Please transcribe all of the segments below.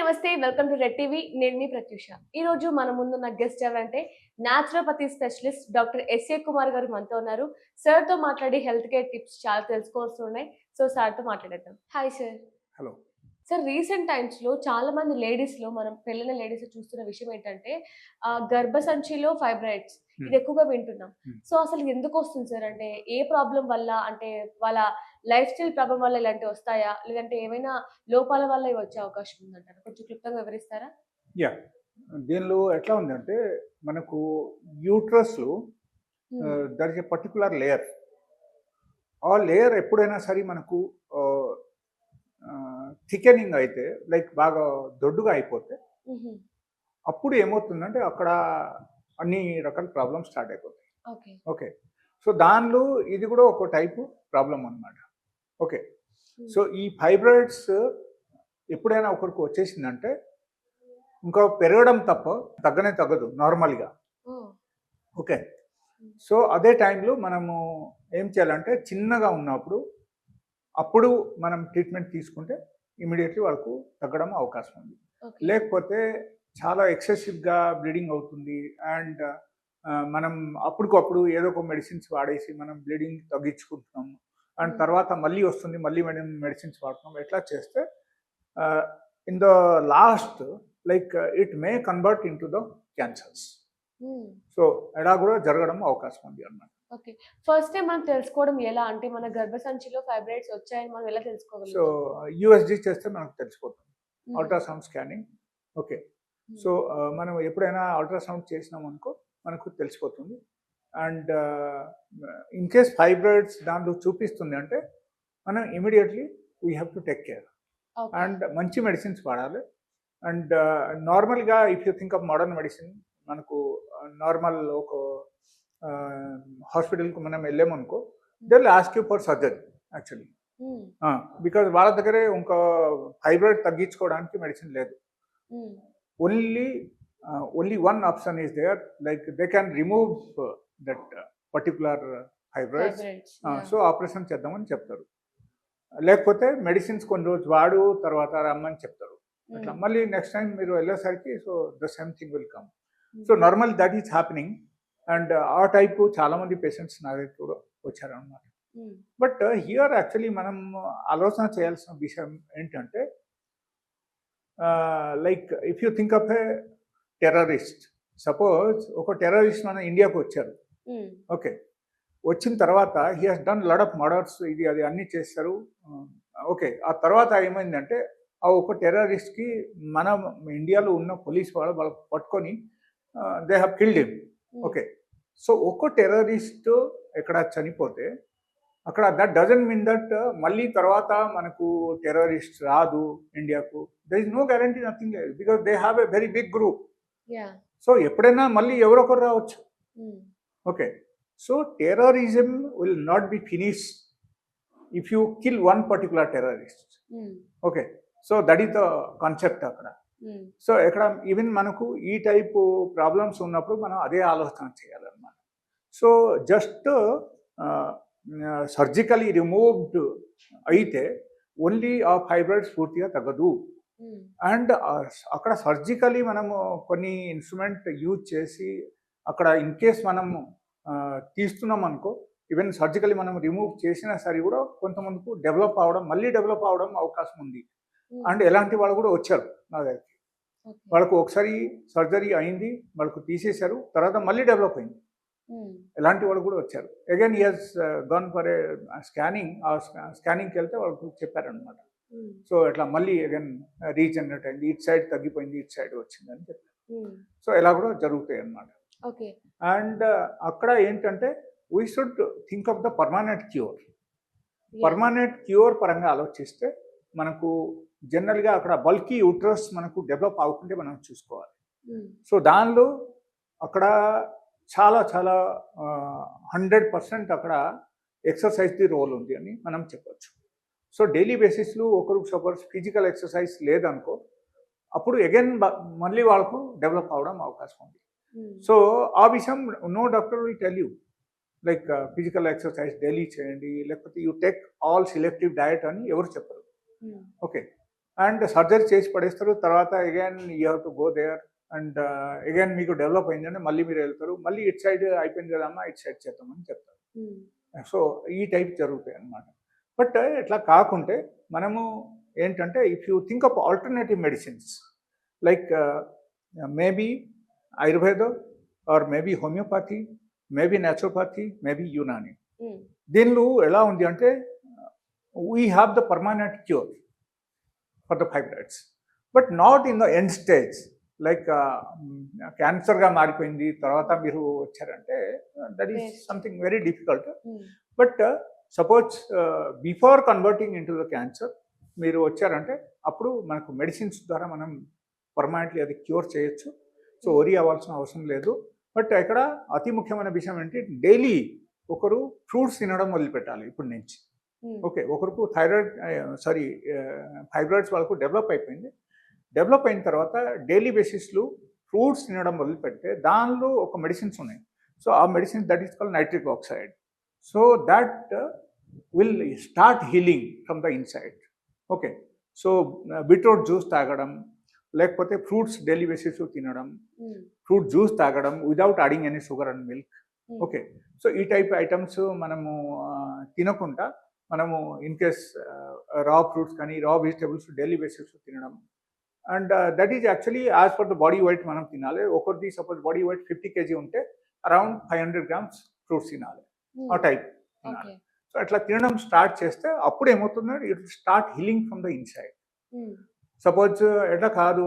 నమస్తే welcome to red TV. నేను మీ ప్రత్యూష. ఈ రోజు మన ముందున్న గెస్ట్ ఎవరంటే naturopathy specialist doctor S A Kumar గారు మనతో ఉన్నారు. సార్తో మాట్లాడి హెల్త్ కేర్ టిప్స్ చాలా తెలుసుకోవాల్సి ఉన్నాయి. సో సార్తో మాట్లాడేద్దాం. Hi sir hello sir recent టైమ్స్లో చాలా మంది లేడీస్లో మనం పెళ్ళిన లేడీస్ చూస్తున్న విషయం ఏంటంటే గర్భసంచిలో ఫైబ్రాయిడ్స్ Hmm. ఇది ఎక్కువగా వింటున్నాం. Hmm. సో అసలు ఎందుకు వస్తుంది సార్ అంటే ఏ ప్రాబ్లం వల్ల అంటే వాళ్ళ లైఫ్ స్టైల్ ప్రాబ్లం వల్ల ఇలాంటివి వస్తాయా? లేదంటే ఏమైనా లోపాల వల్ల ఇవి వచ్చే అవకాశం ఉందంటారా? కొంచెం క్లుప్తంగా వివరిస్తారా? యా. దీనిలో ఎట్లా ఉందంటే మనకు యూట్రస్లో Hmm. There is a particular layer. ఆ లేయర్ ఎప్పుడైనా సరే మనకు థికెనింగ్ అయితే లైక్ బాగా దొడ్డుగా అయిపోతే. అప్పుడు ఏమవుతుందంటే అక్కడ అన్ని రకాల ప్రాబ్లమ్స్ స్టార్ట్ అయిపోతాయి. ఓకే. ఓకే. సో దానిలో ఇది కూడా ఒక టైపు ప్రాబ్లం అన్నమాట. ఓకే. సో ఈ ఫైబ్రాయిడ్స్ ఎప్పుడైనా ఒకరికి వచ్చేసిందంటే ఇంకా పెరగడం తప్ప తగ్గనే తగ్గదు నార్మల్గా. ఓ ఓకే. సో అదే టైంలో మనము ఏం చేయాలంటే చిన్నగా ఉన్నప్పుడు అప్పుడు మనం ట్రీట్మెంట్ తీసుకుంటే ఇమీడియట్లీ వాళ్ళకు తగ్గడం అవకాశం ఉంది. లేకపోతే చాలా ఎక్సెసివ్గా బ్లీడింగ్ అవుతుంది అండ్ మనం అప్పటికప్పుడు ఏదో ఒక మెడిసిన్స్ వాడేసి మనం బ్లీడింగ్ తగ్గించుకుంటున్నాం అండ్. తర్వాత మళ్ళీ వస్తుంది మళ్ళీ మనం మెడిసిన్స్ వాడుతున్నాం ఎట్లా చేస్తే in the last like it may convert into the cancers. So ఎలా కూడా జరగడం అవకాశం ఉంది అన్నమాట. ఓకే. ఫస్ట్ టైం మనం తెలుసుకోవడం ఎలా? అంటే మన గర్భసంచిలో ఫైబ్రాయిడ్స్ వచ్చాయని మనం ఎలా సో తెలుసుకోగలుగుతాం యూఎస్జీ చేస్తే మనకు తెలిసిపోతుంది. Ultrasound scanning. ఓకే. సో మనం ఎప్పుడైనా అల్ట్రాసౌండ్ చేసినాం అనుకో మనకు తెలిసిపోతుంది. అండ్ ఇన్ కేస్ ఫైబ్రాయిడ్స్ దాంట్లో చూపిస్తుంది అంటే మనం immediately we have to take care. And మంచి మెడిసిన్స్ వాడాలి అండ్ నార్మల్గా if you think of modern medicine మనకు నార్మల్ ఒక హాస్పిటల్కి మనం వెళ్ళామనుకో they ask you for surgery actually. Because వాళ్ళ దగ్గరే ఇంకా ఫైబ్రాయిడ్ తగ్గించుకోవడానికి మెడిసిన్ లేదు మ్మ్. only uh, only one option is there like they Fibroids, uh, yeah. So operation చేద్దామని చెప్తారు లేకపోతే మెడిసిన్స్ కొన్ని రోజు వాడు తర్వాత రమ్మని చెప్తారు అట్లా. మళ్ళీ నెక్స్ట్ టైం మీరు వెళ్ళేసరికి so the same thing will come. So normal that is happening and ఆ టైపు చాలా మంది పేషెంట్స్ నా దగ్గర కూడా వచ్చారనమాట. బట్ హియర్ యాక్చువల్లీ మనం ఆలోచన చేయాల్సిన విషయం ఏంటంటే like if you think of a terrorist suppose ఒక టెర్రరిస్ట్ మన ఇండియాకు వచ్చారు. ఓకే. వచ్చిన తర్వాత he has done lot of murders ఇది అది అన్నీ చేస్తారు ఓకే. ఆ తర్వాత ఏమైందంటే ఆ ఒక టెర్రరిస్ట్కి మన ఇండియాలో ఉన్న పోలీస్ వాళ్ళు వాళ్ళు పట్టుకొని they have killed him. Okay. So ఒక టెర్రరిస్ట్ ఎక్కడ చనిపోతే అక్కడ దట్ డజన్ మీన్ దట్ మళ్ళీ తర్వాత మనకు టెర్రరిస్ట్ రాదు ఇండియాకు. There is no guarantee nothing because they have a very big group. So ఎప్పుడైనా మళ్ళీ ఎవరొకరు రావచ్చు. Okay so terrorism will not be finish if you kill one particular terrorist. Okay so that is the concept అక్కడ. So ఇక్కడ even మనకు ఈ type problems ఉన్నప్పుడు మనం అదే ఆలోచన చేయాలన్నమాట సో జస్ట్ సర్జికలీ రిమూవ్డ్ అయితే ఓన్లీ ఆ ఫైబ్రాయిడ్స్ పూర్తిగా తగ్గదు. అండ్ అక్కడ సర్జికలీ మనము కొన్ని ఇన్స్ట్రుమెంట్ యూజ్ చేసి అక్కడ ఇన్ కేస్ మనము తీస్తున్నాం అనుకో ఈవెన్ సర్జికలీ మనం రిమూవ్ చేసినా సరే కూడా కొంతమందికి డెవలప్ అవడం మళ్ళీ డెవలప్ అవడం అవకాశం ఉంది. అండ్ ఎలాంటి వాళ్ళు కూడా వచ్చారు నా దగ్గరికి. వాళ్ళకు ఒకసారి సర్జరీ అయింది వాళ్ళకు తీసేశారు తర్వాత మళ్ళీ డెవలప్ అయింది మ్మ్. ఎలాంటి వాళ్ళు కూడా వచ్చారు again years gun for a scanning ఆ స్కానింగ్కి వెళ్తే వాళ్ళకు చెప్పారనమాట. సో ఇట్లా మళ్ళీ అగైన్ రీజనరేట్ అయింది ఇటు సైడ్ తగ్గిపోయింది ఇటు సైడ్ వచ్చింది అని చెప్పారు. సో ఇలా కూడా జరుగుతాయి అన్నమాట అండ్ అక్కడ ఏంటంటే we should think of the permanent cure. Permanent cure పరంగా ఆలోచిస్తే మనకు జనరల్గా అక్కడ బల్కీ యూట్రస్ మనకు డెవలప్ అవ్వకుంటే మనం చూసుకోవాలి. సో దానిలో అక్కడ చాలా చాలా హండ్రెడ్ పర్సెంట్ అక్కడ ఎక్సర్సైజ్ది రోల్ ఉంది అని మనం చెప్పొచ్చు సో డైలీ బేసిస్లో ఒకరు సపోజ్ ఫిజికల్ ఎక్సర్సైజ్ లేదనుకో అప్పుడు అగైన్ మళ్ళీ వాళ్ళకు డెవలప్ అవడం అవకాశం ఉంది. సో ఆ విషయం no doctor will tell you. Like physical exercise daily చేయండి లేకపోతే you take all selective diet అని ఎవరు చెప్పరు. మ్మ్. ఓకే. అండ్ సర్జరీ చేసి పడేస్తారు తర్వాత again you have to go there and again మీకు డెవలప్ అయిందంటే మళ్ళీ మీరు వెళ్తారు మళ్ళీ ఇటు సైడ్ అయిపోయింది కదమ్మా ఇటు సైడ్ చేద్దామని చెప్తారు. ఉమ్, సో ఈ టైప్ జరుగుతాయి అన్నమాట. బట్ ఇట్లా కాకుంటే మనము ఏంటంటే if you think of alternative medicines like maybe Ayurveda or maybe homeopathy maybe naturopathy maybe Unani దీనిలో ఎలా ఉంది అంటే we have the permanent cure for the fibroids but not in the end stage like క్యాన్సర్గా మారిపోయింది తర్వాత మీరు వచ్చారంటే that is. Something very difficult but suppose before converting into the cancer మీరు వచ్చారంటే అప్పుడు మనకు మెడిసిన్స్ ద్వారా మనం పర్మనెంట్లీ అది క్యూర్ చేయొచ్చు. సో వరి అవ్వాల్సిన అవసరం లేదు. బట్ ఇక్కడ అతి ముఖ్యమైన విషయం ఏంటి? డైలీ ఒకరు ఫ్రూట్స్ తినడం మొదలుపెట్టాలి ఇప్పటి నుంచి. ఉమ్, ఓకే ఒకరికి థైరాయిడ్ సారీ ఫైబ్రాయిడ్స్ వాళ్ళకు డెవలప్ అయిపోయింది. డెవలప్ అయిన తర్వాత డైలీ బేసిస్లో ఫ్రూట్స్ తినడం మొదలు పెడితే దానిలో ఒక మెడిసిన్స్ ఉన్నాయి. సో ఆ medicine that is call nitric oxide. So that will start healing from the inside. Okay so beetroot juice తాగడం లేకపోతే ఫ్రూట్స్ డైలీ బేసిస్ తినడం ఉమ్, ఫ్రూట్ జ్యూస్ తాగడం without adding any sugar and milk okay so ఈ type items మనము తినకుండా మనము in case raw fruits కానీ raw vegetables daily basis తినడం. And that is actually as per the body weight మనం తినాలి. ఒకరిది suppose body weight fifty kg ఉంటే around five hundred grams fruits తినాలి. ఉమ్, ఆ టైప్ తినాలి. సో అట్లా తినడం స్టార్ట్ చేస్తే అప్పుడు ఏమవుతుందంటే it start healing from the inside suppose ఎట్లా కాదు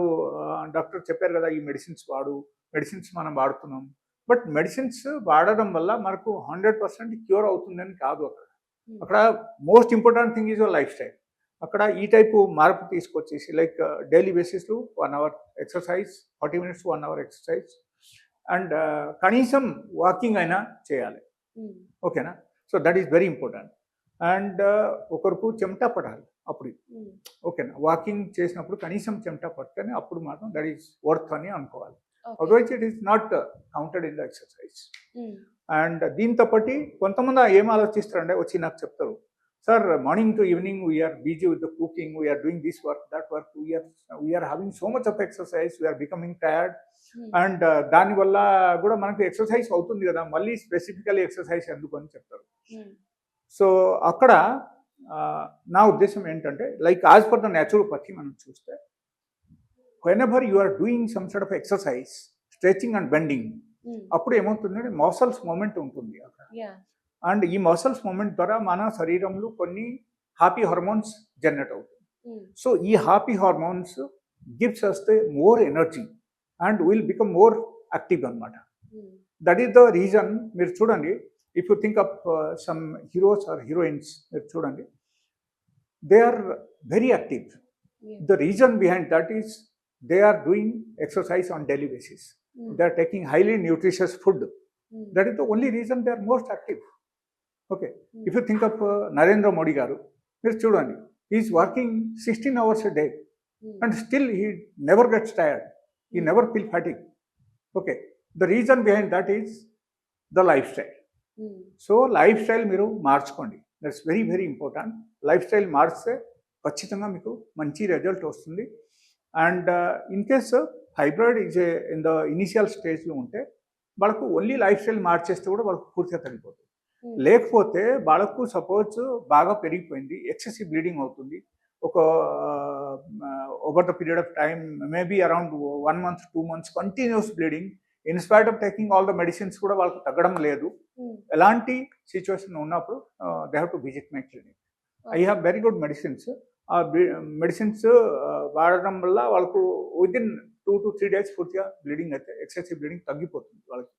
డాక్టర్ చెప్పారు కదా ఈ మెడిసిన్స్ వాడు మెడిసిన్స్ మనం వాడుతున్నాం. బట్ మెడిసిన్స్ వాడడం వల్ల మనకు హండ్రెడ్ పర్సెంట్ క్యూర్ అవుతుందని కాదు అక్కడ. ఉమ్, అక్కడ most important thing is your life style. అక్కడ ఈ టైపు మార్పు తీసుకొచ్చేసి లైక్ డైలీ బేసిస్లో one hour exercise forty minutes one hour exercise and కనీసం వాకింగ్ అయినా చేయాలి. ఉమ్, ఓకేనా? So that is very important. And ఒకరికి చెమట పడాలి. అప్పుడు. ఓకేనా? వాకింగ్ చేసినప్పుడు కనీసం చెమట పడితేనే అప్పుడు మాత్రం దట్ ఈస్ వర్త్ అని అనుకోవాలి. Otherwise it is not counted in the exercise and దీంతో పాటు కొంతమంది ఏం ఆలోచిస్తారంటే వచ్చి నాకు చెప్తారు. Sir morning to evening we are busy with the cooking we are doing this work that work we are we are having so much of exercise we are becoming tired and దానివల్ల కూడా మనకు exercise అవుతుంది కదా మళ్ళీ specifically exercise ఎందుకు అని చెప్తారు. So అక్కడ నా ఉద్దేశం ఏంటంటే like as per the naturopathy మనం చూస్తే whenever you are doing some side of exercise stretching and bending అప్పుడు ఏమవుతుందంటే మసల్స్ మూమెంట్ ఉంటుంది అక్కడ. అండ్ ఈ మసల్స్ మూమెంట్ ద్వారా మన శరీరంలో కొన్ని హ్యాపీ హార్మోన్స్ జనరేట్ అవుతాయి. ఉమ్, సో ఈ happy hormones gives us the more energy and will become more active అనమాట దట్ ఈస్ ద రీజన్ మీరు చూడండి if you think of some heroes or heroines మీరు చూడండి. They are very active the reason behind that is they are doing exercise on daily basis they are taking highly nutritious food that is the only reason they are most active okay if you think of Narendra Modi గారు మీరు చూడండి. Is working sixteen hours day and still he never gets tired he never feel fighting okay the reason behind that is the lifestyle so lifestyle మీరు మార్చుకోండి. That's very very important lifestyle మార్చితే ఖచ్చితంగా మీకు మంచి result వస్తుంది. And in case hybrid is in the initial స్టేజ్లో ఉంటే వాళ్ళకు ఓన్లీ లైఫ్ స్టైల్ మార్చేస్తే కూడా వాళ్ళకు పూర్తిగా తగ్గిపోతుంది. ఉమ్, లేకపోతే వాళ్ళకు సపోజ్ బాగా పెరిగిపోయింది ఎక్సెసివ్ బ్లీడింగ్ అవుతుంది. ఒక over the period of time maybe around one month two months continuous bleeding in spite of taking all the medicines కూడా వాళ్ళకు తగ్గడం లేదు. ఉమ్, ఎలాంటి సిచ్యువేషన్ ఉన్నప్పుడు they have to visit my clinic I have very good medicines ఆ medicines వాడడం వల్ల వాళ్ళకు within two to three days పూర్తిగా బ్లీడింగ్ అయితే ఎక్సెసివ్ బ్లీడింగ్ తగ్గిపోతుంది వాళ్ళకి.